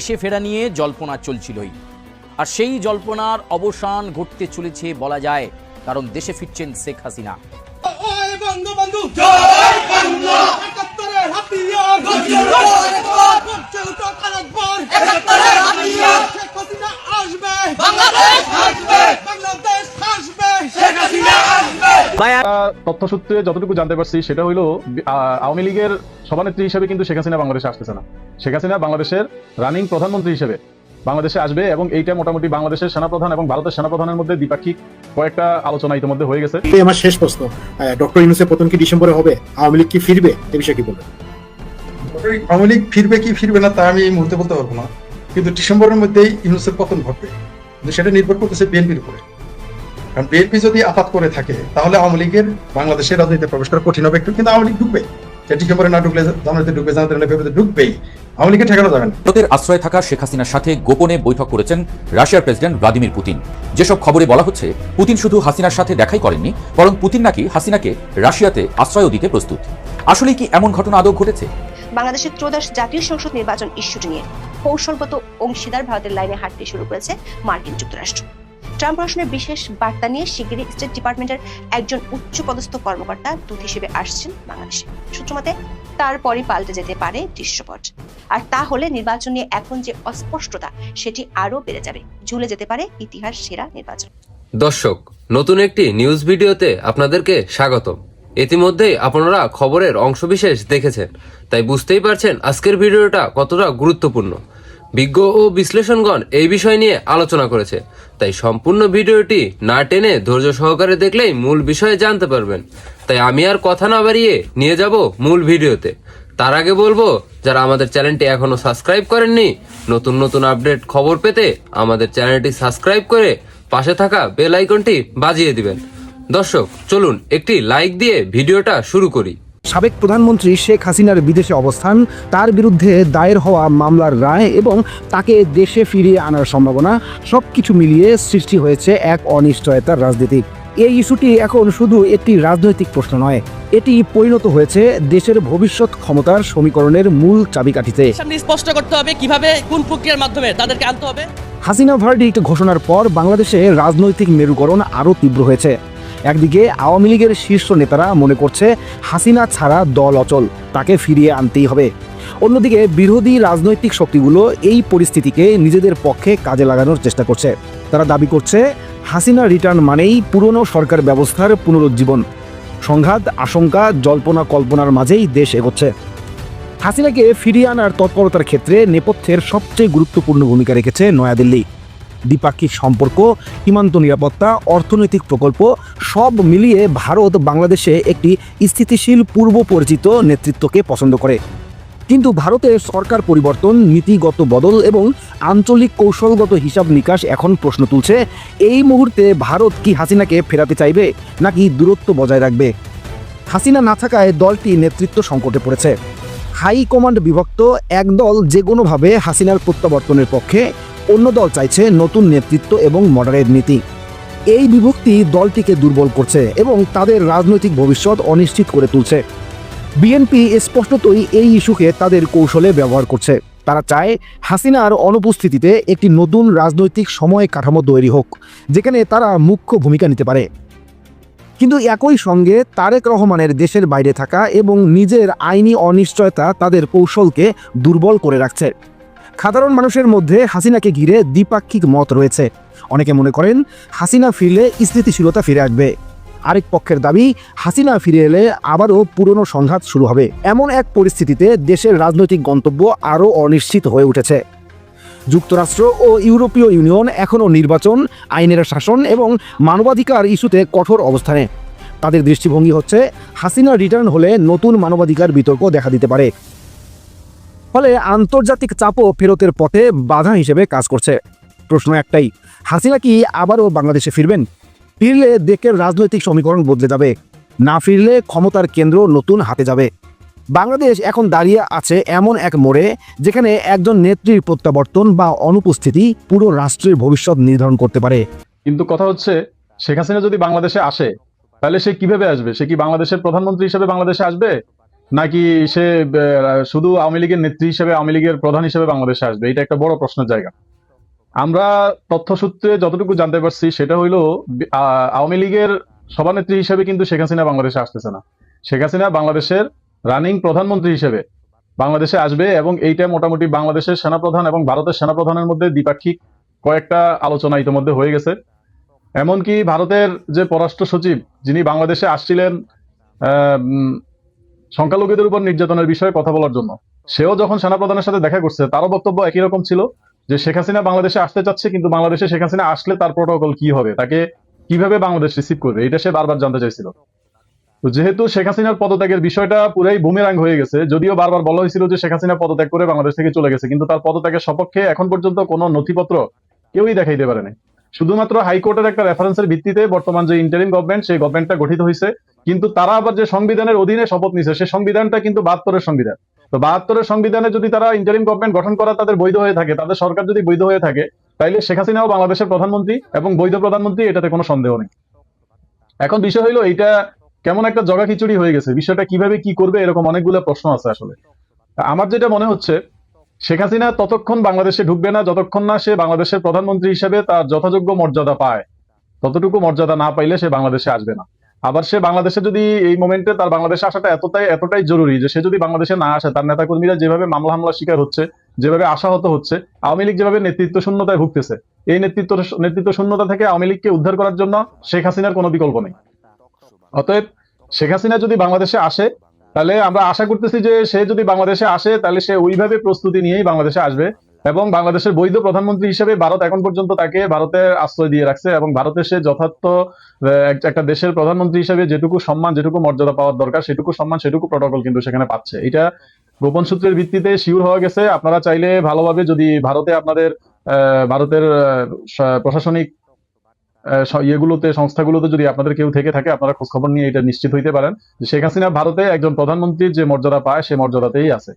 দেশে ফেরা নিয়ে জল্পনা চলছিলই। আর সেই জল্পনার অবসান ঘটতে চলেছে বলা যায় কারণ দেশে ফিরছেন শেখ হাসিনা। বাংলাদেশ বাংলাদেশ আসবে। যতটুকু জানতে পারছি সেটা হলো আওয়ামী লীগের সভানেত্রী হিসেবে কিন্তু শেখ হাসিনা বাংলাদেশে আসতেছে না। শেখ হাসিনা বাংলাদেশের রানিং প্রধানমন্ত্রী হিসেবে বাংলাদেশে আসবে এবং এইটা মোটামুটি বাংলাদেশের সেনাপ্রধান এবং ভারতের সেনাপ্রধানের মধ্যে দ্বিপাক্ষিক কয়েকটা আলোচনা ইতিমধ্যে হয়ে গেছে। এই আমার শেষ প্রশ্ন। ডক্টর ইউনুসের পতন কি ডিসেম্বরে হবে? আওয়ামী লীগ কি ফিরবে? এ বিষয়ে কি বলবেন? আওয়ামী লীগ ফিরবে কি ফিরবে না তা আমি এই মুহূর্তে বলতে পারব না। কিন্তু ডিসেম্বরের মধ্যেই ইউনুসের পতন ঘটবে। সেটা নির্ভর করতেছে বিএনপির উপরে। কারণ বিএনপি যদি আপাত করে থাকে তাহলে আওয়ামী লীগের বাংলাদেশের রাজনীতিতে প্রবেশ করা কঠিন হবে একটু কিন্তু আওয়ামী লীগ ঢুকবে ডিসেম্বরে না ঢুকলে জানুয়ারিতে ঢুকবে জানুয়ারিতে না ফেব্রুয়ারিতে ঢুকবেই। আওয়ামী লীগের ঠেকানো যাবে না। ভারতের আশ্রয় থাকা শেখ হাসিনার সাথে গোপনে বৈঠক করেছেন রাশিয়ার প্রেসিডেন্ট ভ্লাদিমির পুতিন। যেসব খবরে বলা হচ্ছে পুতিন শুধু হাসিনার সাথে দেখাই করেননি বরং পুতিন নাকি হাসিনাকে রাশিয়াতে আশ্রয়ও দিতে প্রস্তুত। আসলে কি এমন ঘটনা আদৌ ঘটেছে? বাংলাদেশের ত্রয়োদশ জাতীয় সংসদ নির্বাচন ইস্যুটি নিয়ে কৌশলগত অংশীদার ভারতের লাইনে হাঁটতে শুরু করেছে মার্কিন যুক্তরাষ্ট্র। ট্রাম্প প্রশাসনের বিশেষ বার্তা নিয়ে শিগগিরই স্টেট ডিপার্টমেন্টের একজন উচ্চপদস্থ কর্মকর্তা দূত হিসেবে আসছেন বাংলাদেশে। সূত্রমতে তারপরই পাল্টে যেতে পারে দৃশ্যপট। আর তা হলে নির্বাচন নিয়ে এখন যে অস্পষ্টতা, সেটি আরও বেড়ে যাবে। ঝুলে যেতে পারে ইতিহাস সেরা নির্বাচন। দর্শক, নতুন একটি নিউজ ভিডিওতে আপনাদেরকে স্বাগতম। ইতিমধ্যেই আপনারা খবরের অংশবিশেষ দেখেছেন, তাই বুঝতেই পারছেন আজকের ভিডিওটা কতটা গুরুত্বপূর্ণ। বিজ্ঞ ও বিশ্লেষণগণ এই বিষয় নিয়ে আলোচনা করেছে। তাই সম্পূর্ণ ভিডিওটি না টেনে ধৈর্য সহকারে দেখলেই মূল বিষয়ে জানতে পারবেন। তাই আমি আর কথা না বাড়িয়ে নিয়ে যাব মূল ভিডিওতে। তার আগে বলব, যারা আমাদের চ্যানেলটি এখনও সাবস্ক্রাইব করেননি, নতুন নতুন আপডেট খবর পেতে আমাদের চ্যানেলটি সাবস্ক্রাইব করে পাশে থাকা বেল আইকনটি বাজিয়ে দিবেন। দর্শক, চলুন একটি লাইক দিয়ে ভিডিওটা শুরু করি। সাবেক প্রধানমন্ত্রী শেখ হাসিনার বিদেশে অবস্থান তার বিরুদ্ধে দায়ের হওয়া মামলার রায় এবং তাকে দেশে ফিরিয়ে আনার সম্ভাবনা সবকিছু মিলিয়ে সৃষ্টি হয়েছে এক অনিশ্চয়তার রাজনীতি। এই ইস্যুটি এখন শুধু একটি রাজনৈতিক প্রশ্ন নয় এটি পরিণত হয়েছে দেশের ভবিষ্যৎ ক্ষমতার সমীকরণের মূল চাবিকাঠিতে। স্পষ্ট করতে হবে কীভাবে কোন প্রক্রিয়ার মাধ্যমে তাদেরকে আনতে হবে। হাসিনা ভার্ডিক্ট ঘোষণার পর বাংলাদেশে রাজনৈতিক মেরুকরণ আরও তীব্র হয়েছে। একদিকে আওয়ামী লীগের শীর্ষ নেতারা মনে করছে হাসিনা ছাড়া দল অচল, তাকে ফিরিয়ে আনতেই হবে। অন্যদিকে বিরোধী রাজনৈতিক শক্তিগুলো এই পরিস্থিতিকে নিজেদের পক্ষে কাজে লাগানোর চেষ্টা করছে। তারা দাবি করছে, হাসিনা রিটার্ন মানেই পুরনো সরকার ব্যবস্থার পুনরুজ্জীবন। সংঘাত, আশঙ্কা, জল্পনা, কল্পনার মাঝেই দেশ এগোচ্ছে। হাসিনাকে ফিরিয়ে আনার তৎপরতার ক্ষেত্রে নেপথ্যের সবচেয়ে গুরুত্বপূর্ণ ভূমিকা রেখেছে নয়াদিল্লি। দ্বিপাক্ষিক সম্পর্ক, সীমান্ত নিরাপত্তা, অর্থনৈতিক প্রকল্প, সব মিলিয়ে ভারত বাংলাদেশে একটি স্থিতিশীল পূর্ব পরিচিত নেতৃত্বকে পছন্দ করে। কিন্তু ভারতের সরকার পরিবর্তন, নীতিগত বদল এবং আঞ্চলিক কৌশলগত হিসাব নিকাশ এখন প্রশ্ন তুলছে, এই মুহূর্তে ভারত কি হাসিনাকে ফেরাতে চাইবে নাকি দূরত্ব বজায় রাখবে? হাসিনা না থাকায় দলটি নেতৃত্ব সংকটে পড়েছে। হাই কমান্ড বিভক্ত, একদল যে কোনোভাবে হাসিনার প্রত্যাবর্তনের পক্ষে অন্য দল চাইছে নতুন নেতৃত্ব এবং মডারেট নীতি। এই বিভক্তি দলটিকে দুর্বল করছে এবং তাদের রাজনৈতিক ভবিষ্যৎ অনিশ্চিত করে তুলছে। বিএনপি স্পষ্টতই এই ইস্যুকে তাদের কৌশলে ব্যবহার করছে। তারা চায় হাসিনার অনুপস্থিতিতে একটি নতুন রাজনৈতিক সময় কাঠামো তৈরি হোক, যেখানে তারা মুখ্য ভূমিকা নিতে পারে। কিন্তু একই সঙ্গে তারেক রহমানের দেশের বাইরে থাকা এবং নিজের আইনি অনিশ্চয়তা তাদের কৌশলকে দুর্বল করে রাখছে। সাধারণ মানুষের মধ্যে হাসিনাকে ঘিরে দ্বিপাক্ষিক মত রয়েছে। অনেকে মনে করেন হাসিনা ফিরলে স্থিতিশীলতা ফিরে আসবে। আরেক পক্ষের দাবি, হাসিনা ফিরে এলে আবারও পুরনো সংঘাত শুরু হবে। এমন এক পরিস্থিতিতে দেশের রাজনৈতিক গন্তব্য আরও অনিশ্চিত হয়ে উঠেছে। যুক্তরাষ্ট্র ও ইউরোপীয় ইউনিয়ন এখনও নির্বাচন, আইনের শাসন এবং মানবাধিকার ইস্যুতে কঠোর অবস্থানে। তাদের দৃষ্টিভঙ্গি হচ্ছে, হাসিনা রিটার্ন হলে নতুন মানবাধিকার বিতর্ক দেখা দিতে পারে। ফলে আন্তর্জাতিক চাপও ফেরতের পথে বাধা হিসেবে কাজ করছে। প্রশ্ন একটাই, হাসিনা কি আবারও বাংলাদেশে ফিরবেন? ফিরলে দেশের রাজনৈতিক সমীকরণ বদলে যাবে। না ফিরলে ক্ষমতার কেন্দ্র নতুন হাতে যাবে। বাংলাদেশ এখন দাঁড়িয়ে আছে এমন এক মোড়ে যেখানে একজন নেত্রীর প্রত্যাবর্তন বা অনুপস্থিতি পুরো রাষ্ট্রের ভবিষ্যৎ নির্ধারণ করতে পারে। কিন্তু কথা হচ্ছে, শেখ হাসিনা যদি বাংলাদেশে আসে, তাহলে সে কীভাবে আসবে? সে কি বাংলাদেশের প্রধানমন্ত্রী হিসেবে বাংলাদেশে আসবে? নাকি সে শুধু আওয়ামী লীগের নেত্রী হিসেবে, আওয়ামী লীগের প্রধান হিসেবে বাংলাদেশে আসবে? এটা একটা বড় প্রশ্নের জায়গা। আমরা তথ্যসূত্রে যতটুকু জানতে পারছি, সেটা হইল আওয়ামী লীগের সভানেত্রী হিসেবে কিন্তু শেখ হাসিনা বাংলাদেশে আসতেছে না। শেখ হাসিনা বাংলাদেশের রানিং প্রধানমন্ত্রী হিসেবে বাংলাদেশে আসবে এবং এইটা মোটামুটি বাংলাদেশের সেনাপ্রধান এবং ভারতের সেনাপ্রধানের মধ্যে দ্বিপাক্ষিক কয়েকটা আলোচনা ইতিমধ্যে হয়ে গেছে। এমনকি ভারতের যে পররাষ্ট্র সচিব, যিনি বাংলাদেশে আসছিলেন সংখ্যালঘুদের উপর নির্যাতনের বিষয়ে কথা বলার জন্য। সেও যখন সেনাপ্রধানের সাথে দেখা করছে, তারও বক্তব্য একই রকম ছিল যে শেখ হাসিনা বাংলাদেশে আসতে চাচ্ছে, কিন্তু বাংলাদেশে শেখ হাসিনা আসলে তার প্রোটোকল কি হবে? তাকে কীভাবে বাংলাদেশ রিসিভ করবে? এটা সে বারবার জানতে চাইছিল। তো যেহেতু শেখ হাসিনার পদত্যাগের বিষয়টা পুরাই বুমেরাং হয়ে গেছে, যদিও বারবার বলা হয়েছিল যে শেখ হাসিনা পদত্যাগ করে বাংলাদেশ থেকে চলে গেছে, কিন্তু তার পদত্যাগের সপক্ষে এখন পর্যন্ত কোনো নথিপত্র কেউই দেখাইতে পারেনি। শুধুমাত্র হাইকোর্টের একটা রেফারেন্সের ভিত্তিতে বর্তমান যে ইন্টারিম গভর্নমেন্ট সেই গভর্নমেন্টটা গঠিত হয়েছে কিন্তু তারা আবার যে সংবিধানের অধীনে শপথ নিছে সেই সংবিধানটা কিন্তু বাহাত্তরের সংবিধান। তো বাহাত্তরের সংবিধানে যদি তারা ইন্টারিম গভর্নমেন্ট গঠন করা তাদের বৈধ হয়ে থাকে, তাদের সরকার যদি বৈধ হয়ে থাকে, তাইলে শেখ হাসিনাও বাংলাদেশের প্রধানমন্ত্রী এবং বৈধ প্রধানমন্ত্রী, এটাতে কোনো সন্দেহ নেই। এখন বিষয় হলো এইটা কেমন একটা জগা খিচুড়ি হয়ে গেছে, বিষয়টা কীভাবে কি করবে, এরকম অনেকগুলো প্রশ্ন আছে আসলে। আমার যেটা মনে হচ্ছে, শেখ হাসিনা ততক্ষণ বাংলাদেশে ঢুকবে না, যতক্ষণ না সে বাংলাদেশের প্রধানমন্ত্রী হিসেবে তার যথাযোগ্য মর্যাদা পায়। ততটুকু মর্যাদা না পাইলে সে বাংলাদেশে আসবে না। আবার সে বাংলাদেশে যদি এই মোমেন্টে তার বাংলাদেশে আসাটা এতটাই এতটাই জরুরি যে সে যদি বাংলাদেশে না আসে, তার নেতাকর্মীরা যেভাবে মামলা হামলা শিকার হচ্ছে, যেভাবে আশাহত হচ্ছে, আওয়ামী লীগ যেভাবে নেতৃত্ব শূন্যতায় ভুগতেছে, এই নেতৃত্ব নেতৃত্ব শূন্যতা থেকে আওয়ামী লীগকে উদ্ধার করার জন্য শেখ হাসিনার কোনো বিকল্প নেই। অতএব শেখ হাসিনা যদি বাংলাদেশে আসে, তাহলে আমরা আশা করতেছি যে সে যদি বাংলাদেশে আসে, তাহলে সে ওইভাবে প্রস্তুতি নিয়েই বাংলাদেশে আসবে। এবং বাংলাদেশের বৈধ প্রধানমন্ত্রী হিসেবে ভারত এখন পর্যন্ত তাকে ভারতে আশ্রয় দিয়ে রাখছে এবং ভারতে সে যথার্থ একটা দেশের প্রধানমন্ত্রী হিসেবে যেটুকু সম্মান, যেটুকু মর্যাদা পাওয়ার দরকার, সেটুকু সম্মান, সেটুকু প্রটোকল কিন্তু সেখানে পাচ্ছে। এটা গোপন সূত্রের ভিত্তিতে শিওর হওয়া গেছে। আপনারা চাইলে ভালোভাবে যদি ভারতে আপনাদের ভারতের প্রশাসনিক ইয়েগুলোতে, সংস্থাগুলোতে যদি আপনাদের কেউ থেকে থাকে, আপনারা খোঁজ খবর নিয়ে এটা নিশ্চিত হইতে পারেন শেখ হাসিনা ভারতে একজন প্রধানমন্ত্রীর যে মর্যাদা পায়, সে মর্যাদাতেই আছে।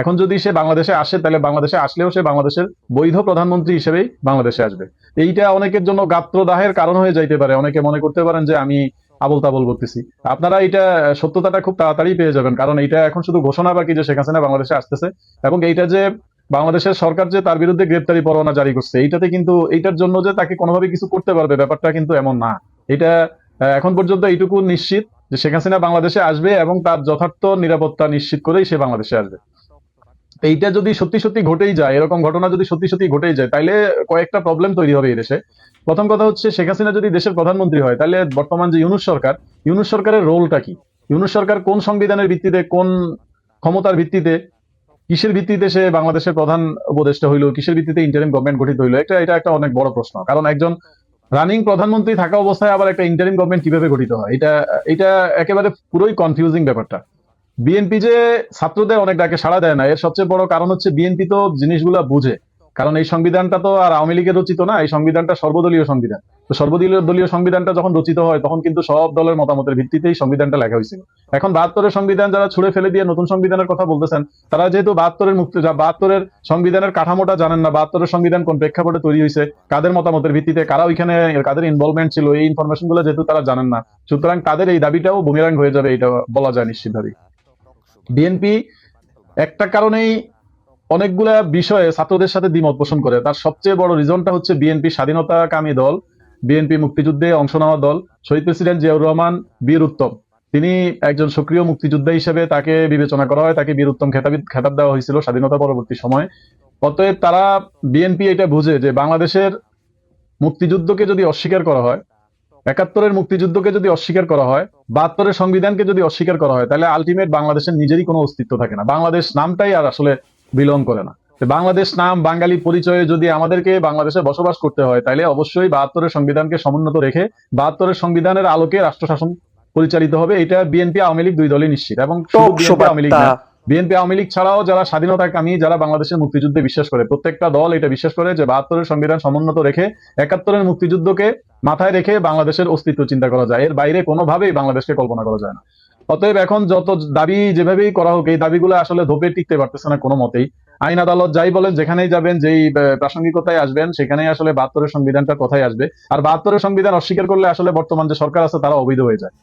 এখন যদি সে বাংলাদেশে আসে, তাহলে বাংলাদেশে আসলেও সে বাংলাদেশের বৈধ প্রধানমন্ত্রী হিসেবেই বাংলাদেশে আসবে। এইটা অনেকের জন্য গাত্রদাহের কারণ হয়ে যাইতে পারে। অনেকে মনে করতে পারেন যে আমি আবল তাবল বলতেছি। আপনারা এটা সত্যতাটা খুব তাড়াতাড়ি পেয়ে যাবেন, কারণ এইটা এখন শুধু ঘোষণা বাকি যে শেখ হাসিনা বাংলাদেশে আসতেছে, এবং এইটা যে বাংলাদেশের সরকার যে তার বিরুদ্ধে গ্রেপ্তারি পরোয়ানা জারি করছে, এইটাতে কিন্তু, এইটার জন্য যে তাকে কোনোভাবে কিছু করতে পারবে, ব্যাপারটা কিন্তু এমন না। এটা এখন পর্যন্ত এইটুকু নিশ্চিত যে শেখ হাসিনা বাংলাদেশে আসবে এবং তার যথার্থ নিরাপত্তা নিশ্চিত করেই সে বাংলাদেশে আসবে। এইটা যদি সত্যি সত্যি ঘটেই যায়, এরকম ঘটনা যদি সত্যি সত্যি ঘটেই যায় তাহলে কয়েকটা প্রবলেম তৈরি হবে এই দেশে। প্রথম কথা হচ্ছে, শেখ হাসিনা যদি দেশের প্রধানমন্ত্রী হয় তাহলে বর্তমান যে ইউনুস সরকার, ইউনুস সরকারের রোলটা কি? ইউনুস সরকার কোন সংবিধানের ভিত্তিতে, কোন ক্ষমতার ভিত্তিতে, কিসের ভিত্তিতে সে বাংলাদেশের প্রধান উপদেষ্টা হইল, কিসের ভিত্তিতে ইন্টারিম গভর্নমেন্ট গঠিত হইল, এটা এটা একটা অনেক বড় প্রশ্ন। কারণ একজন রানিং প্রধানমন্ত্রী থাকা অবস্থায় আবার একটা ইন্টারিম গভর্নমেন্ট কীভাবে গঠিত হয়? এটা এটা একেবারে পুরোই কনফিউজিং ব্যাপারটা। বিএনপি যে ছাত্রদের অনেক ডাকে সাড়া দেয় না, এর সবচেয়ে বড় কারণ হচ্ছে বিএনপি তো জিনিসগুলা বুঝে। কারণ এই সংবিধানটা তো আর আওয়ামী লীগের রচিত না, এই সংবিধানটা সর্বদলীয় সংবিধান। তো সর্বদলীয় দলীয় সংবিধানটা যখন রচিত হয়, তখন কিন্তু সব দলের মতামতের ভিত্তিতেই সংবিধানটা লেখা হয়েছিল। এখন বাহাত্তরের সংবিধান যারা ছুড়ে ফেলে দিয়ে নতুন সংবিধানের কথা বলতেছেন, তারা যেহেতু বাহাত্তরের মুক্তি বাহাত্তরের সংবিধানের কাঠামোটা জানেন না, বাহাত্তরের সংবিধান কোন প্রেক্ষাপটে তৈরি হয়েছে, কাদের মতামতের ভিত্তিতে, কারা ওইখানে কাদের ইনভলভমেন্ট ছিল, এই ইনফরমেশনগুলো যেহেতু তারা জানেন না, সুতরাং তাদের এই দাবিটাও বুমিরাং হয়ে যাবে এটা বলা যায় নিশ্চিতভাবে বিএনপি একটা কারণেই অনেকগুলা বিষয়ে ছাত্রদের সাথে দ্বিমত পোষণ করে। তার সবচেয়ে বড় রিজনটা হচ্ছে বিএনপি স্বাধীনতাকামী দল বিএনপি মুক্তিযুদ্ধে অংশ নেওয়া দল, শহীদ প্রেসিডেন্ট জিয়াউর রহমান, বীর উত্তম। তিনি একজন সক্রিয় মুক্তিযোদ্ধা হিসেবে তাকে বিবেচনা করা হয়, তাকে বীর উত্তম খেতাব খেতাব দেওয়া হয়েছিল স্বাধীনতা পরবর্তী সময়ে। অতএব তারা বিএনপি এটা বুঝে যে বাংলাদেশের মুক্তিযুদ্ধকে যদি অস্বীকার করা হয় একাত্তরের মুক্তিযুদ্ধকে যদি অস্বীকার করা হয় বাহাত্তরের সংবিধানকে যদি অস্বীকার করা হয় তাহলে আলটিমেট বাংলাদেশের নিজেরই কোনো অস্তিত্ব থাকে না। বাংলাদেশ নামটাই আর আসলে বিলং করে না। বাংলাদেশ নাম বাঙালি পরিচয়ে যদি আমাদেরকে বাংলাদেশে বসবাস করতে হয় তাহলে অবশ্যই বাহাত্তরের সংবিধানকে সমুন্নত রেখে বাহাত্তরের সংবিধানের আলোকে রাষ্ট্র শাসন পরিচালিত হবে। এটা বিএনপি আওয়ামী লীগ দুই দলই নিশ্চিত এবং আওয়ামী লীগ বিএনপি আওয়ামী লীগ ছাড়াও যারা স্বাধীনতা স্বাধীনতাকামী যারা বাংলাদেশের মুক্তিযুদ্ধে বিশ্বাস করে প্রত্যেকটা দল এটা বিশ্বাস করে যে বাহাত্তরের সংবিধান সমুন্নত রেখে একাত্তরের মুক্তিযুদ্ধকে মাথায় রেখে বাংলাদেশের অস্তিত্ব চিন্তা করা যায়। এর বাইরে কোনোভাবেই বাংলাদেশকে কল্পনা করা যায় না। অতএব এখন যত দাবি যেভাবেই করা হোক, এই দাবিগুলো আসলে ধোপে টিকতে পারতেছে না কোনো মতেই। আইন আদালত যাই বলেন, যেখানেই যাবেন, যেই প্রাসঙ্গিকতায় আসবেন, সেখানেই আসলে বাহাত্তরের সংবিধানটা কথাই আসবে। আর বাহাত্তরের সংবিধান অস্বীকার করলে আসলে বর্তমান যে সরকার আছে, তারা অবৈধ হয়ে যায়।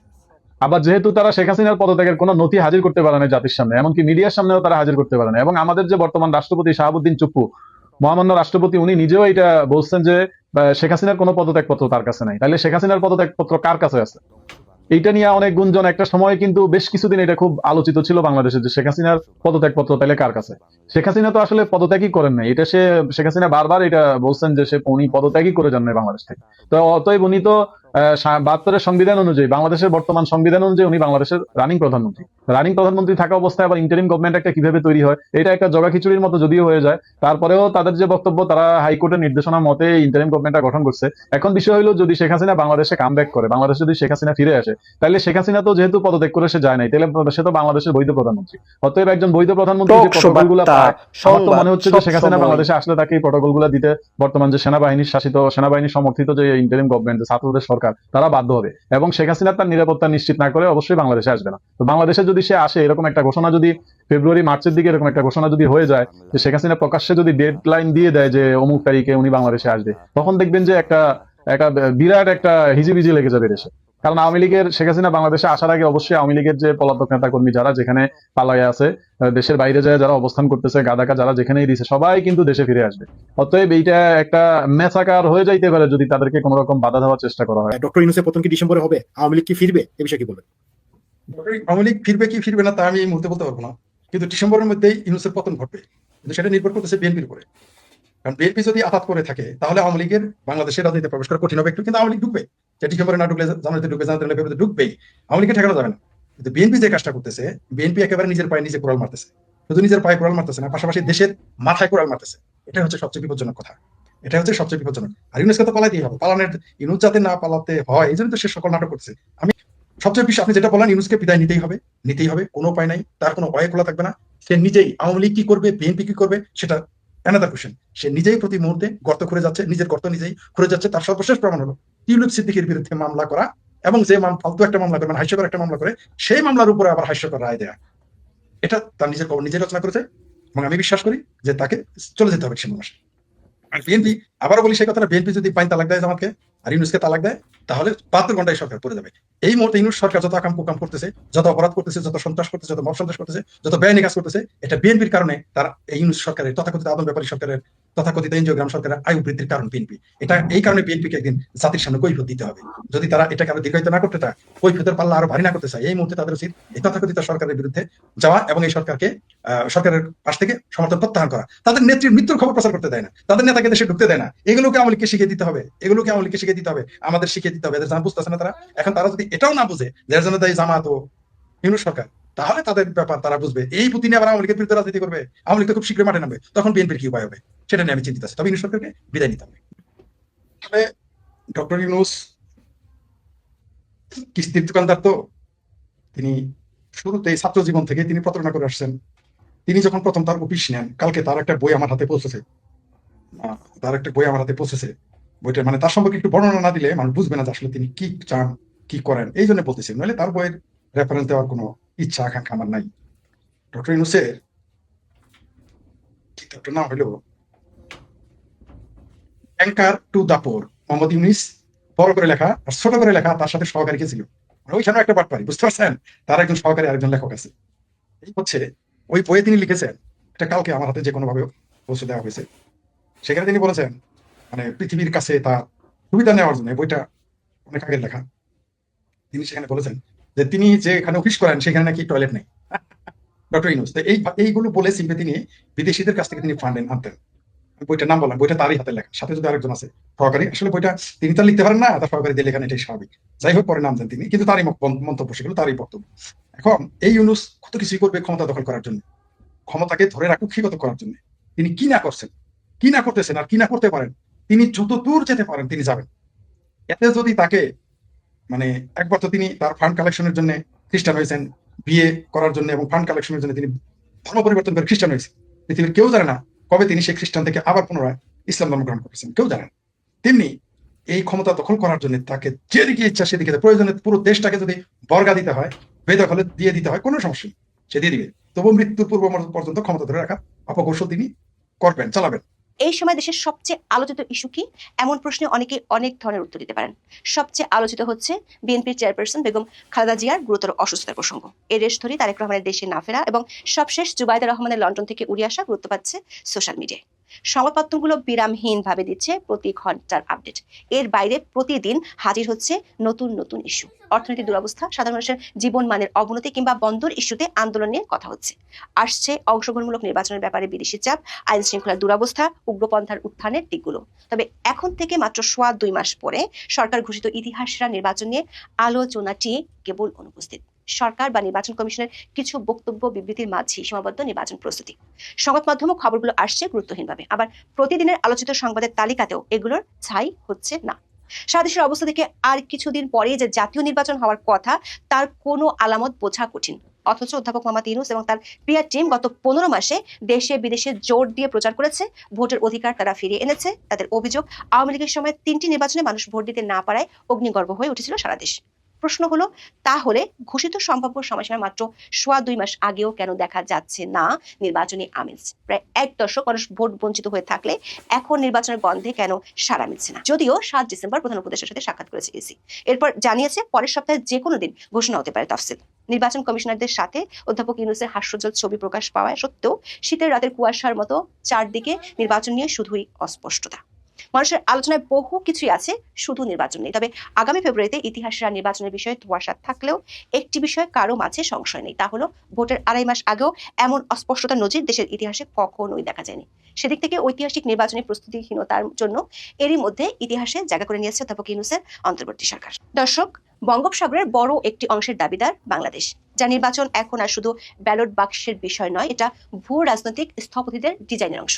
আবার যেহেতু তারা শেখ হাসিনার পদত্যাগের কোনো নথি হাজির করতে পারে না জাতির সামনে, এমনকি মিডিয়ার সামনেও তারা হাজির করতে পারে না এবং আমাদের যে বর্তমান রাষ্ট্রপতি শাহাবুদ্দিন চুপ্পু, মহামান্য রাষ্ট্রপতি, উনি নিজেও এটা বলছেন যে শেখ হাসিনার কোনো পদত্যাগপত্র তার কাছে নাই। তাহলে শেখ হাসিনার পদত্যাগপত্র কার কাছে আছে? এইটা নিয়ে অনেক গুঞ্জন, একটা সময় কিন্তু বেশ কিছুদিন এটা খুব আলোচিত ছিল বাংলাদেশে যে শেখ হাসিনার পদত্যাগপত্র তাহলে কার কাছে? শেখ হাসিনা তো আসলে পদত্যাগই করেন নাই। এটা সে, শেখ হাসিনা বারবার এটা বলছেন যে সে উনি পদত্যাগই করে যান বাংলাদেশ থেকে। তো অতএব উনি তো বাহাত্তরের সংবিধান অনুযায়ী বাংলাদেশের বর্তমান সংবিধান অনুযায়ী উনি বাংলাদেশের রানিং প্রধানমন্ত্রী। রানিং প্রধানমন্ত্রী থাকা অবস্থায় আবার ইন্টারিম গভর্নমেন্ট একটা কীভাবে তৈরি হয় এটা একটা জগা খিচুড়ির মতো যদিও হয়ে যায়। তারপরেও তাদের যে বক্তব্য তারা হাইকোর্টের নির্দেশনা মতে ইন্টারিম গভর্নমেন্টটা গঠন করছে। এখন বিষয় হলো যদি শেখ হাসিনা বাংলাদেশে কাম করে বাংলাদেশ যদি শেখ হাসিনা ফিরে আসে তাহলে শেখ হাসিনা তো যেহেতু পদত্যাগ করে সে যায় নাই তাহলে সে তো বাংলাদেশের বৈধ প্রধানমন্ত্রী। অতএব একজন বৈধ প্রধানমন্ত্রী যে প্রটোকলগুলো পায় তো মনে হচ্ছে যে শেখ হাসিনা বাংলাদেশে আসলে তাকে এই প্রটোকলগুলো দিতে বর্তমান যে সেনাবাহিনীর শাসিত সেনাবাহিনী সমর্থিত যে ইন্টারিম গভর্নমেন্ট ছাত্রদের সরকার তারা বাধ্য হবে। এবং শেখ হাসিনা তার নিরাপত্তা নিশ্চিত না করে অবশ্যই বাংলাদেশে আসবে না। তো বাংলাদেশে যদি সে আসে, এরকম একটা ঘোষণা যদি ফেব্রুয়ারি, মার্চের দিকে এরকম একটা ঘোষণা যদি হয়ে যায়, যে শেখ হাসিনা প্রকাশ্যে যদি ডেড লাইন দিয়ে দেয় যে অমুক তারিখে উনি বাংলাদেশে আসবে, তখন দেখবেন যে একটা একটা বিরাট একটা হিজিবিজি লেগে যাবে দেশে। কারণ আওয়ামী লীগের শেখ হাসিনা বাংলাদেশে আসার আগে অবশ্যই আওয়ামী লীগের যে পলাতক নেতা কর্মী যারা যেখানে পালায় আছে দেশের বাইরে যায় যারা অবস্থান করতেছে গাদাকা যারা যেখানেই দিছে সবাই কিন্তু দেশে ফিরে আসবে। অতএব এইটা একটা মেসাকার হয়ে যাইতে পারে যদি তাদেরকে কোনো রকম বাধা দেওয়ার চেষ্টা করা হয়। ডক্টর ইউনুসের পতন কি ডিসেম্বরে হবে? আওয়ামী লীগ কি ফিরবে? এ বিষয়ে কি বলবেন? আওয়ামী লীগ ফিরবে কি ফিরবে না তা আমি এই মুহূর্তে বলতে পারব না। কিন্তু ডিসেম্বরের মধ্যেই ইউনুসের পতন ঘটবে। কিন্তু সেটা নির্ভর করতেছে বিএনপির উপরে। কারণ বিএনপি যদি আঘাত করে থাকে তাহলে আওয়ামী লীগের বাংলাদেশের রাজনীতিতে প্রবেশ করা কঠিন হবে। একটু কিন্তু আওয়ামী লীগ ঢুকবে। না ঢুকলে ঢুকবে ঢুকবেই। আওয়ামী লীগকে ঠেকানো যাবে না। কিন্তু বিএনপি যে কাজটা করতেছে, বিএনপি একেবারে নিজের পায়ে নিজে কোরাল মারতেছে। শুধু নিজের পায়ে কোরাল মারতেছে না, পাশাপাশি দেশের মাথায় কোরাল মারতেছে। এটা হচ্ছে সবচেয়ে বিপজ্জনক কথা। এটা হচ্ছে সবচেয়ে বিপজ্জনক। আর তো হবে। ইউনুস যাতে না পালাতে হয়, এই জন্য তো সে সকল নাটক করতেছে। আমি সবচেয়ে বেশি, আপনি যেটা বলেন ইউনুসকে বিদায় নিতেই হবে নিতেই হবে। কোনো উপায় নাই। তার কোনো ওয়ে খোলা থাকবে না। সে নিজেই আওয়ামী লীগ কি করবে, বিএনপি কি করবে, সেটা অ্যানাদার কোশ্চেন সে নিজেই প্রতি মুহূর্তে গর্ত খুঁড়ে যাচ্ছে, নিজের গর্ত নিজেই খুঁড়ে যাচ্ছে, তার সর্বশেষ প্রমাণ হলো টিউলিপ সিদ্দিকের বিরুদ্ধে মামলা করা এবং যে মাম ফালতু একটা মামলা করে মানে হাস্যকর একটা মামলা করে, সেই মামলার উপরে আবার হাস্যকর রায় দেয়া। এটা তার নিজের খবর নিজে রচনা করেছে এবং আমি বিশ্বাস করি যে তাকে চলে যেতে হবে সে মানুষ আর বিএনপি, আবারও বলি সেই কথাটা, বিএনপি যদি পাইন তালাক দেয় জামাতকে আর ইউনুসকে তালাক দেয়, তাহলে বাহাত্তর ঘন্টায় সরকার পড়ে যাবে। এই মুহূর্তে ইউনুস সরকার যত আকাম কুকাম করতেছে, যত অপরাধ করতেছে, যত সন্ত্রাস করতেছে, যত মত সন্ত্রাস করতেছে, যত ব্যয় কাজ করতেছে, এটা বিএনপির কারণে তারা এই ইউনুস সরকারের, তথাকথিত আদম ব্যাপারী সরকারের তথাকথিত এনজিও গ্রাম সরকারের আয়ু বৃদ্ধির কারণ বিএনপি। এটা এই কারণে বিএনপিকে একদিন জাতির সামনে কৈফত দিতে হবে। যদি তারা এটাকে আরও দীর্ঘায়িত না করতে চায় কৈফতের পাল্লা আরও ভারী না করতে চায়, এই মুহূর্তে তাদের উচিত এই তথাকথিত সরকারের বিরুদ্ধে যাওয়া এবং এই সরকারকে সরকারের পাশ থেকে সমর্থন প্রত্যাহার করা। তাদের নেত্রীর মৃত্যুর খবর প্রচার করতে দেয় না। তাদের নেতাকে দেশে ঢুকতে দেয় না। এগুলোকে আওয়ামী লীগকে শিখিয়ে দিতে হবে। এগুলোকে আওয়ামী লীগকে শিখিয়ে দিতে হবে। আমাদের শিখিয়ে দিতে হবে। এদের বুঝতেছে না তারা। এখন তারা যদি এটাও না বুঝে যার জন্য দায়ী জামাত ইউনুস সরকার, তাহলে তাদের ব্যাপার তারা বুঝবে। এই পুতিনে আবার আওয়ামী লীগের বিরুদ্ধে রাজনীতি করবে, আওয়ামী লীগ তো খুব শীঘ্রই মাঠে নামবে, তখন বিএনপির কি উপায় হবে? সেটা নিয়ে আমি চিন্তিত আছি। তবে ইউনুস সরকারকে বিদায় নিতে হবে। তবে ডক্টর ইউনুস কিস্তির দোকানদার তো, তিনি শুরুতেই ছাত্র জীবন থেকে তিনি প্রতারণা করে আসছেন। তিনি যখন প্রথম তার অফিস নেন, কালকে তার একটা বই আমার হাতে পৌঁছেছে। তার একটা বই আমার হাতে পৌঁছেছে। বইটা মানে তার সম্পর্কে একটু বর্ণনা না দিলে মানুষ বুঝবে না যে আসলে তিনি কি চান, কি করেন, এই জন্য বলতেছি। নইলে তার বইয়ের রেফারেন্স দেওয়ার কোনো ইচ্ছা আকাঙ্ক্ষা আমার নাই ডক্টর ইউনুসের নাম হলো to the poor Mohammad Yunus বড় করে লেখা আর ছোট করে লেখা তার সাথে সহকারী কে ছিল? মানে একটা পাঠ পারি, বুঝতে পারছেন? তার একজন সহকারী আরেকজন লেখক আছে। এই হচ্ছে, ওই বইয়ে তিনি লিখেছেন, এটা কালকে আমার হাতে যে ভাবে পৌঁছে দেওয়া হয়েছে। সেখানে তিনি বলেছেন মানে পৃথিবীর কাছে তার সুবিধা নেওয়ার জন্য বইটা অনেক আগের লেখা। তিনি সেখানে বলেছেন যে তিনি যেখানে অফিস করেন, সেখানে নাকি টয়লেট নেই। ডক্টর ইনুস তো এই, এইগুলো বলে সিম্পে তিনি বিদেশিদের কাছ থেকে তিনি ফান্ড আনতেন। বইটার নাম বললাম, বইটা তারই হাতে লেখা। সাথে যদি আরেকজন আছে, সহকারী, আসলে বইটা তিনি তো লিখতে পারেন না তার সহকারী দিয়ে লেখান এটাই স্বাভাবিক। যাই হোক, পরে নাম দেন তিনি, কিন্তু তারই মন্তব্য সেগুলো, তারই বক্তব্য। এখন, এই ইউনুস কত কিছুই করবে ক্ষমতা দখল করার জন্য? ক্ষমতাকে ধরে রাখুক ক্ষিগত করার জন্য। তিনি কি না করছেন? কি না করতেছেন আর কি না করতে পারেন? তিনি যত দূর যেতে পারেন, তিনি যাবেন। এতে যদি তাকে মানে একবার তো তিনি তার ফান্ড কালেকশনের জন্য খ্রিস্টান হয়েছেন, বিয়ে করার জন্য এবং ফান্ড কালেকশনের জন্য তিনি ধর্ম পরিবর্তন করে খ্রিস্টান হয়েছে পৃথিবীর কেউ জানে না কবে তিনি সেই খ্রিস্টান থেকে আবার পুনরায় ইসলাম ধর্ম গ্রহণ করেছেন। কেউ জানেন তেমনি এই ক্ষমতা দখল করার জন্য তাকে যেদিকে ইচ্ছা সেদিকে। প্রয়োজনে পুরো দেশটাকে যদি বর্গা দিতে হয়, বেদখলে দিয়ে দিতে হয়, কোনো সমস্যা সে দিয়ে দিবে। তবু মৃত্যুর পূর্ব পর্যন্ত ক্ষমতা ধরে রাখার অপকৌশল তিনি করবেন, চালাবেন। এই সময় দেশের সবচেয়ে আলোচিত ইস্যু কি? এমন প্রশ্নে অনেকে অনেক ধরনের উত্তর দিতে পারেন। সবচেয়ে আলোচিত হচ্ছে বিএনপির চেয়ারপারসন বেগম খালেদা জিয়ার গুরুতর অসুস্থতার প্রসঙ্গ। এর রেশ ধরে তারেক রহমানের দেশে না ফেরা এবং সবশেষ জুবাইদা রহমানের লন্ডন থেকে উড়ে আসা গুরুত্ব পাচ্ছে সোশ্যাল মিডিয়ায়। সংবাদপত্রগুলো বিরামহীন ভাবে দিচ্ছে প্রতি ঘণ্টার আপডেট এর বাইরে প্রতিদিন হাজির হচ্ছে নতুন নতুন ইস্যু অর্থনৈতিক দুরবস্থা, সাধারণ মানুষের জীবন মানের অবনতি কিংবা বন্দর ইস্যুতে আন্দোলন নিয়ে কথা হচ্ছে। আসছে অংশগ্রহণমূলক নির্বাচনের ব্যাপারে বিদেশি চাপ আইন শৃঙ্খলার দুরবস্থা, উগ্রপন্থার উত্থানের দিকগুলো। তবে এখন থেকে মাত্র সোয়া দুই মাস পরে সরকার ঘোষিত ইতিহাসরা নির্বাচন নিয়ে আলোচনাটি কেবল অনুপস্থিত। সরকার বা নির্বাচন কমিশনের কিছু বক্তব্য বিবৃতির মাঝে সীমাবদ্ধ নির্বাচন প্রস্তুতি। সংবাদ মাধ্যম খবরগুলো আসছে গুরুত্বহীনভাবে। আবার প্রতিদিনের আলোচিত সংবাদের তালিকাতেও এগুলোর ছাই হচ্ছে না। সারা অবস্থা থেকে আর কিছুদিন পরে যে জাতীয় নির্বাচন হওয়ার কথা, তার কোনো আলামত বোঝা কঠিন। অথচ অধ্যাপক মোহাম্মদ ইউনুস এবং তার প্রিয়া টিম গত পনেরো মাসে দেশে বিদেশে জোর দিয়ে প্রচার করেছে, ভোটের অধিকার তারা ফিরিয়ে এনেছে, তাদের অভিযোগ আওয়ামী লীগের সময় তিনটি নির্বাচনে মানুষ ভোট দিতে না পারায় অগ্নিগর্ভ হয়ে উঠেছিল সারা দেশ। প্রশ্ন হলো, তাহলে ঘোষিত সম্ভাব্য সময়সীমা মাত্র সোয়া দুই মাস আগেও কেন দেখা যাচ্ছে না? নির্বাচনী আমেজ। প্রায় এক দশক মানুষ ভোট বঞ্চিত হয়ে থাকলে এখন নির্বাচনের গন্ধে কেন সারা মিলছে না? যদিও সাত ডিসেম্বর প্রধান উপদেষ্টার সাথে সাক্ষাৎ করেছে ইসি। এরপর জানিয়েছে, পরের সপ্তাহে যে কোনো দিন ঘোষণা হতে পারে তফসিল। নির্বাচন কমিশনারদের সাথে অধ্যাপক ইউনুসের হাস্যজ্জ্বল ছবি প্রকাশ পাওয়া সত্ত্বেও শীতের রাতের কুয়াশার মতো চারদিকে নির্বাচন নিয়ে শুধুই অস্পষ্টতা। মানুষের আলোচনায় বহু কিছুই আছে, শুধু নির্বাচন নেই। তবে আগামী ফেব্রুয়ারিতে ইতিহাসরা নির্বাচনের বিষয়ে ধোয়াশা থাকলেও একটি বিষয়ে কারও মাঝে সংশয় নেই। তা হলো, ভোটের আড়াই মাস আগেও এমন অস্পষ্টতা নজির দেশের ইতিহাসে কখনোই দেখা যায়নি। সেদিক থেকে ঐতিহাসিক নির্বাচনী প্রস্তুতিহীনতার জন্য এরই মধ্যে ইতিহাসে জায়গা করে নিয়েছে অধ্যাপক ইউনুসের অন্তর্বর্তী সরকার। দর্শক, বঙ্গোপসাগরের বড় একটি অংশের দাবিদার বাংলাদেশ, যা নির্বাচন এখন আর শুধু ব্যালট বাক্সের বিষয় নয়, এটা ভূ রাজনৈতিক স্থপতিদের ডিজাইনের অংশ।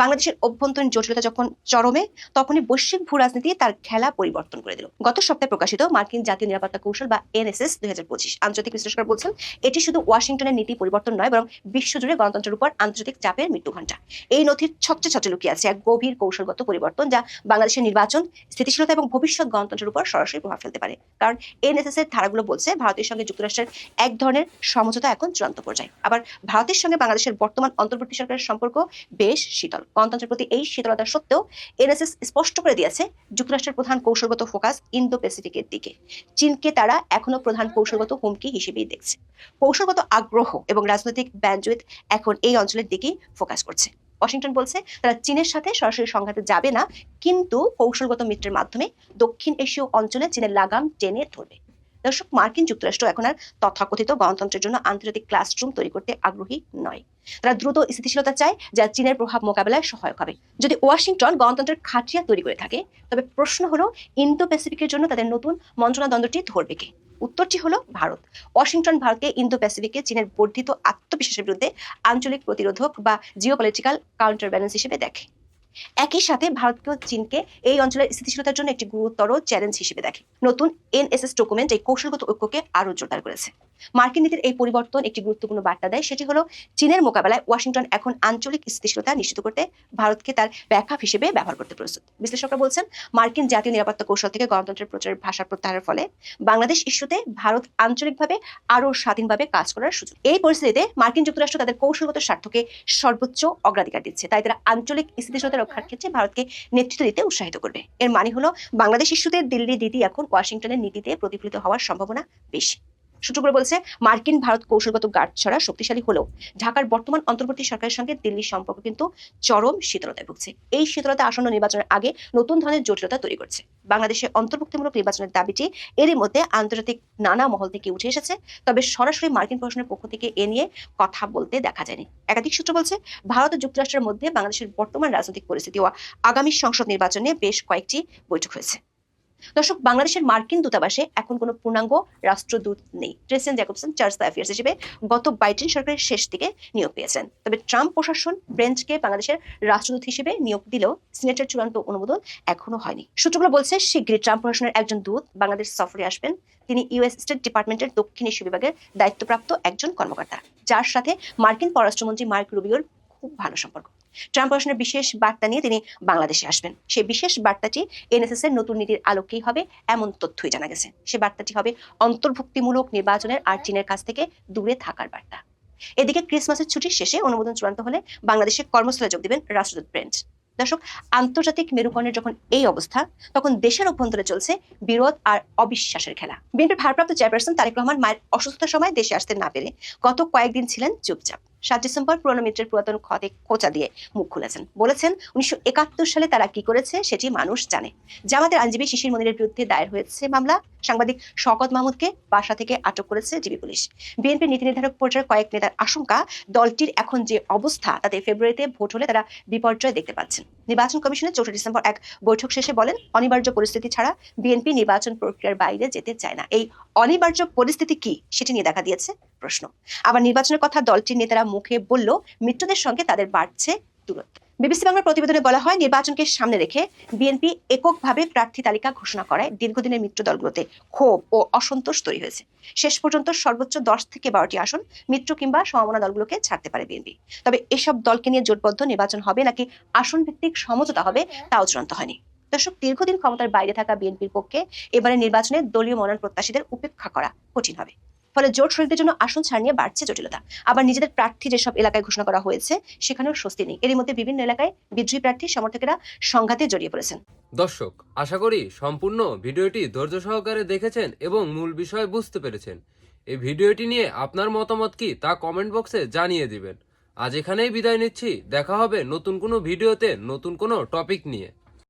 বাংলাদেশের অভ্যন্তরীণ জটিলতা যখন চরমে, তখনই বৈশ্বিক ভূ রাজনীতি তার খেলা পরিবর্তন করে দিল। গত সপ্তাহে প্রকাশিত মার্কিন জাতীয় নিরাপত্তা কৌশল বা এনএসএস দুই হাজার পঁচিশ আন্তর্জাতিক বিশ্লেষকরা বলছেন, এটি শুধু ওয়াশিংটনের নীতি পরিবর্তন নয়, বরং বিশ্বজুড়ে গণতন্ত্রের উপর আন্তর্জাতিক চাপের মৃত্যু ঘণ্টা এই নথির ছত্রে ছত্রে লুকিয়ে আছে এক গভীর কৌশলগত পরিবর্তন যা বাংলাদেশের নির্বাচন, স্থিতিশীলতা এবং ভবিষ্যৎ গণতন্ত্রের উপর সরাসরি প্রভাব ফেলতে পারে। কারণ এনএসএস এর ধারাগুলো বলছে, ভারতের সঙ্গে যুক্তরাষ্ট্রের এক ধরনের সমঝোতা এখন চূড়ান্ত পর্যায়ে। আবার ভারতের সঙ্গে বাংলাদেশের বর্তমান অন্তর্বর্তী সরকারের সম্পর্ক বেশ শীতল। গণতন্ত্রের প্রতি এই শীতলতা সত্ত্বেও এনএসএস স্পষ্ট করে দিয়েছে যুক্তরাষ্ট্রের প্রধান কৌশলগত ফোকাস ইন্দো প্যাসিফিকের দিকে। চীনকে তারা এখনও প্রধান কৌশলগত হুমকি হিসেবেই দেখছে। কৌশলগত আগ্রহ এবং রাজনৈতিক ব্যান্ডউইথ এখন এই অঞ্চলের দিকেই ফোকাস করছে। ওয়াশিংটন বলছে, তারা চীনের সাথে সরাসরি সংঘাতে যাবে না, কিন্তু কৌশলগত মিত্রের মাধ্যমে দক্ষিণ এশীয় অঞ্চলে চীনের লাগাম টেনে ধরবে। দর্শক, মার্কিন যুক্তরাষ্ট্র এখন আর তথাকথিত গণতন্ত্রের জন্য আন্তর্জাতিক ক্লাসরুম তৈরি করতে আগ্রহী নয়। তারা দ্রুত স্থিতিশীলতা চায়, যা চীনের প্রভাব মোকাবেলায় সহায়ক হবে। যদি ওয়াশিংটন গণতন্ত্রের খাটিয়া তৈরি করে থাকে, তবে প্রশ্ন হলো ইন্দো প্যাসিফিকের জন্য তাদের নতুন মন্ত্রণাদ্বন্দ্বটি ধরবে কে? উত্তরটি হলো ভারত। ওয়াশিংটন ভারতকে ইন্দো প্যাসিফিকে চীনের বর্ধিত আত্মবিশ্বাসের বিরুদ্ধে আঞ্চলিক প্রতিরোধক বা জিও পলিটিক্যাল কাউন্টার ব্যালেন্স হিসেবে দেখে। একই সাথে ভারতকেও চীনকে এই অঞ্চলের স্থিতিশীলতার জন্য একটি গুরুতর চ্যালেঞ্জ হিসেবে দেখে। নতুন এনএসএস ডকুমেন্ট এই কৌশলগত ঐক্যকে আরও জোরদার করেছে। মার্কিন নীতির এই পরিবর্তন একটি গুরুত্বপূর্ণ বার্তা দেয়, সেটি হলো চীনের মোকাবেলায় ওয়াশিংটন এখন আঞ্চলিক স্থিতিশীলতা নিশ্চিত করতে ভারতকে তার ব্যাকআপ হিসেবে ব্যবহার করতে প্রস্তুত। বিশ্লেষকরা বলছেন, মার্কিন জাতীয় নিরাপত্তা কৌশল থেকে গণতন্ত্রের প্রচারের ভাষা প্রত্যাহারের ফলে বাংলাদেশ ইস্যুতে ভারত আঞ্চলিকভাবে আরও স্বাধীনভাবে কাজ করার সুযোগ। এই পরিস্থিতিতে মার্কিন যুক্তরাষ্ট্র তাদের কৌশলগত স্বার্থকে সর্বোচ্চ অগ্রাধিকার দিচ্ছে, তাই তারা আঞ্চলিক স্থিতিশীলতা রক্ষার ক্ষেত্রে ভারতকে নেতৃত্ব দিতে উৎসাহিত করবে। এর মানে হলো বাংলাদেশ ইস্যুতে দিল্লি দিদি এখন ওয়াশিংটনের নীতিতে প্রতিফলিত হওয়ার সম্ভাবনা বেশি। সূত্রগুলো বলছে, মার্কিন ভারত কৌশলগত গার্ড ছড়া শক্তিশালী হলেও ঢাকার বর্তমান অন্তর্বর্তী সরকারের সঙ্গে দিল্লির সম্পর্ক কিন্তু চরম শীতলতায় ভুগছে। এই শীতলতা আসন্ন নির্বাচনের আগে নতুন ধরনের জটিলতা তৈরি করছে। বাংলাদেশে অন্তর্ভুক্তিমূলক নির্বাচনের দাবিটি এরই মধ্যে আন্তর্জাতিক নানা মহল থেকে উঠে এসেছে, তবে সরাসরি মার্কিন প্রশাসনের পক্ষ থেকে এ নিয়ে কথা বলতে দেখা যায়নি। একাধিক সূত্র বলছে, ভারত ও যুক্তরাষ্ট্রের মধ্যে বাংলাদেশের বর্তমান রাজনৈতিক পরিস্থিতি ও আগামী সংসদ নির্বাচনে বেশ কয়েকটি বৈঠক হয়েছে। দর্শক, বাংলাদেশের মার্কিন দূতাবাসে এখন কোনো পূর্ণাঙ্গ রাষ্ট্রদূত নেই। Tracey Ann Jacobson chargé d' affaires হিসেবে গত বাইডেন সরকারের শেষ দিকে নিয়োগ পেয়েছেন। তবে ট্রাম্প প্রশাসন ব্রেঞ্চকে বাংলাদেশের রাষ্ট্রদূত হিসেবে নিয়োগ দিলেও সিনেটের চূড়ান্ত অনুমোদন এখনও হয়নি। সূত্রগুলো বলছে শীঘ্রই ট্রাম্প প্রশাসনের একজন দূত বাংলাদেশ সফরে আসবেন। তিনি ইউএস স্টেট ডিপার্টমেন্টের দক্ষিণ এশীয় বিভাগের দায়িত্বপ্রাপ্ত একজন কর্মকর্তা, যার সাথে মার্কিন পররাষ্ট্রমন্ত্রী মার্ক রুবিওর খুব ভালো সম্পর্ক। ট্রাম্প প্রশাসনের বিশেষ বার্তা নিয়ে তিনি বাংলাদেশে আসবেন। সেই বিশেষ বার্তাটি এনএসএস এর নতুন নীতির আলোকেই হবে এমন তথ্যই জানা গেছে। সে বার্তাটি হবে অন্তর্ভুক্তিমূলক নির্বাচনের আর চীনের কাছ থেকে দূরে থাকার বার্তা। এদিকে ক্রিসমাসের ছুটির শেষে অনুমোদন চূড়ান্ত হলে বাংলাদেশে কর্মস্থলে যোগ দিবেন রাষ্ট্রদূত ব্রেন্ট। দর্শক, আন্তর্জাতিক মেরুকরণের যখন এই অবস্থা, তখন দেশের অভ্যন্তরে চলছে বিরোধ আর অবিশ্বাসের খেলা। বিএনপির ভারপ্রাপ্ত চেয়ারপারসন তারেক রহমান মায়ের অসুস্থতার সময় দেশে আসতে না পেরে গত কয়েকদিন ছিলেন চুপচাপ। সাত ডিসেম্বর পুরনো মিত্রের পুরাতন খতে খোঁচা দিয়ে মুখ খুলেছেন। বলেছেন, উনিশশো একাত্তর সালে তারা কি করেছে সেটি মানুষ জানে। জামাতের আইনজীবী শিশির মন্দিরের বিরুদ্ধে দায়ের হয়েছে মামলা। সাংবাদিক শকত মাহমুদকে বাসা থেকে আটক করেছে ডিবি পুলিশ। বিএনপির নীতি নির্ধারক পর্যায়ের কয়েক নেতার আশঙ্কা, দলটির এখন যে অবস্থা, তাতে ফেব্রুয়ারিতে ভোট হলে তারা বিপর্যয় দেখতে পাচ্ছেন। নির্বাচন কমিশনের চৌঠা ডিসেম্বর এক বৈঠক শেষে বলেন, অনিবার্য পরিস্থিতি ছাড়া বিএনপি নির্বাচন প্রক্রিয়ার বাইরে যেতে চায় না। এই অনিবার্য পরিস্থিতি কি, সেটি নিয়ে দেখা দিয়েছে প্রশ্ন। আবার নির্বাচনের কথা দলটির নেতারা মুখে বলল মিত্রদের সঙ্গে তাদের বাড়ছে দূরত্ব। বিবিসি বাংলার প্রতিবেদনে বলা হয়, নির্বাচনকে সামনে রেখে বিএনপি এককভাবে প্রার্থী তালিকা ঘোষণা করায় দীর্ঘদিনের মিত্র দলগুলোতে ক্ষোভ ও অসন্তোষ তৈরি হয়েছে। শেষ পর্যন্ত সর্বোচ্চ দশ থেকে বারোটি আসন মিত্র কিংবা সমমনা দলগুলোকে ছাড়তে পারে বিএনপি। তবে এসব দলকে নিয়ে জোটবদ্ধ নির্বাচন হবে নাকি আসন ভিত্তিক সমঝোতা হবে তাও চূড়ান্ত হয়নি। দর্শক, দীর্ঘদিন ক্ষমতার বাইরে থাকা বিএনপির পক্ষে এবারে নির্বাচনে দলীয় মনোনয়ন প্রত্যাশীদের উপেক্ষা করা কঠিন হবে। ফলে জোট শরীরদের জন্য আসন ছাড় নিয়ে বাড়ছে জটিলতা। আবার নিজেদের প্রার্থী যেসব এলাকায় ঘোষণা করা হয়েছে, সেখানেও স্বস্তি নেই। এর মধ্যে বিভিন্ন এলাকায় বিদ্রোহী প্রার্থী, সমর্থকেরা সংঘাতে জড়িয়ে পড়েছেন। দর্শক, আশা করি সম্পূর্ণ ভিডিওটি ধৈর্য সহকারে দেখেছেন এবং মূল বিষয় বুঝতে পেরেছেন। এই ভিডিওটি নিয়ে আপনার মতামত কি তা কমেন্ট বক্সে জানিয়ে দিবেন। আজ এখানেই বিদায় নিচ্ছি। দেখা হবে নতুন কোনো ভিডিওতে নতুন কোনো টপিক নিয়ে।